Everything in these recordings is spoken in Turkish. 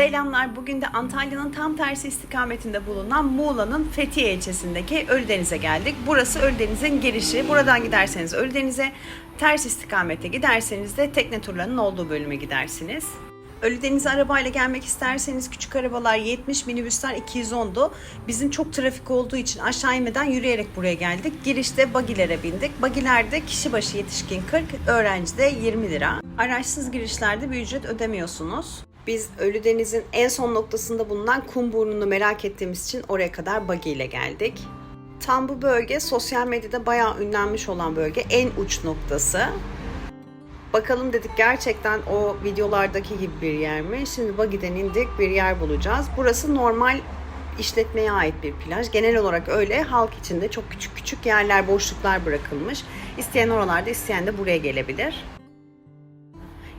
Selamlar. Bugün de Antalya'nın tam tersi istikametinde bulunan Muğla'nın Fethiye ilçesindeki Ölüdeniz'e geldik. Burası Ölüdeniz'in girişi. Buradan giderseniz Ölüdeniz'e, ters istikamete giderseniz de tekne turlarının olduğu bölüme gidersiniz. Ölüdeniz'e arabayla gelmek isterseniz küçük arabalar 70, minibüsler 210'du. Bizim çok trafik olduğu için aşağı inmeden yürüyerek buraya geldik. Girişte bagilere bindik. Bagilerde kişi başı yetişkin 40, öğrenci de 20 lira. Araçsız girişlerde bir ücret ödemiyorsunuz. Biz Ölüdeniz'in en son noktasında bulunan Kumburnu'nu merak ettiğimiz için oraya kadar buggy ile geldik. Tam bu bölge sosyal medyada bayağı ünlenmiş olan bölge. En uç noktası. Bakalım dedik gerçekten o videolardaki gibi bir yer mi? Şimdi buggy'den indik bir yer bulacağız. Burası normal işletmeye ait bir plaj. Genel olarak öyle. Halk içinde çok küçük küçük yerler, boşluklar bırakılmış. İsteyen oralarda, isteyen de buraya gelebilir.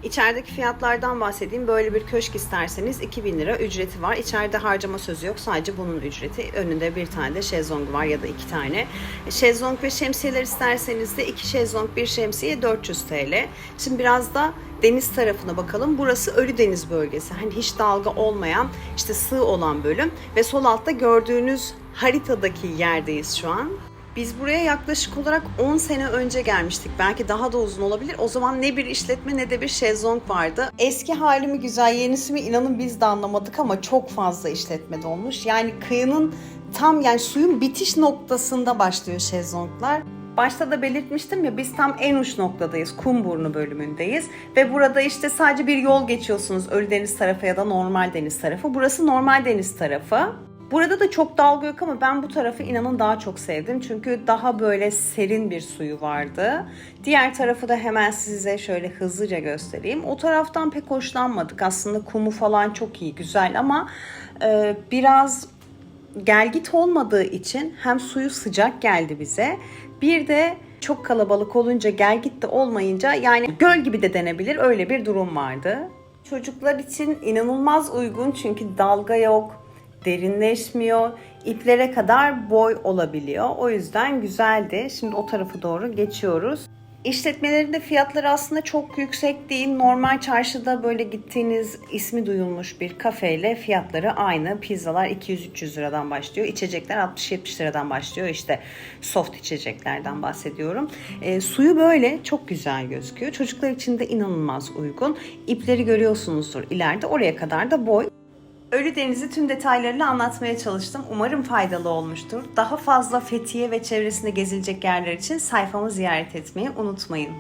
İçerideki fiyatlardan bahsedeyim. Böyle bir köşk isterseniz 2000 lira ücreti var. İçeride harcama sözü yok. Sadece bunun ücreti. Önünde bir tane de şezlong var ya da iki tane. Şezlong ve şemsiyeler isterseniz de iki şezlong bir şemsiye 400 TL. Şimdi biraz da deniz tarafına bakalım. Burası Ölüdeniz bölgesi. Hani hiç dalga olmayan, işte sığ olan bölüm ve sol altta gördüğünüz haritadaki yerdeyiz şu an. Biz buraya yaklaşık olarak 10 sene önce gelmiştik. Belki daha da uzun olabilir. O zaman ne bir işletme ne de bir şezlong vardı. Eski hali mi güzel, yenisi mi inanın biz de anlamadık ama çok fazla işletme dolmuş. Yani kıyının tam yani suyun bitiş noktasında başlıyor şezlonglar. Başta da belirtmiştim ya biz tam en uç noktadayız. Kumburnu bölümündeyiz. Ve burada işte sadece bir yol geçiyorsunuz Ölüdeniz tarafı ya da normal deniz tarafı. Burası normal deniz tarafı. Burada da çok dalga yok ama ben bu tarafı inanın daha çok sevdim. Çünkü daha böyle serin bir suyu vardı. Diğer tarafı da hemen size şöyle hızlıca göstereyim. O taraftan pek hoşlanmadık. Aslında kumu falan çok iyi, güzel ama e, biraz gelgit olmadığı için hem suyu sıcak geldi bize. Bir de çok kalabalık olunca gelgit de olmayınca yani göl gibi de denebilir öyle bir durum vardı. Çocuklar için inanılmaz uygun çünkü dalga yok, derinleşmiyor. İplere kadar boy olabiliyor. O yüzden güzeldi. Şimdi o tarafa doğru geçiyoruz. İşletmelerin de fiyatları aslında çok yüksek değil. Normal çarşıda böyle gittiğiniz ismi duyulmuş bir kafeyle fiyatları aynı. Pizzalar 200-300 liradan başlıyor. İçecekler 60-70 liradan başlıyor. İşte soft içeceklerden bahsediyorum. E, suyu böyle çok güzel gözüküyor. Çocuklar için de inanılmaz uygun. İpleri görüyorsunuzdur ileride. Oraya kadar da boy. Ölüdeniz'i tüm detaylarıyla anlatmaya çalıştım. Umarım faydalı olmuştur. Daha fazla Fethiye ve çevresinde gezilecek yerler için sayfamı ziyaret etmeyi unutmayın.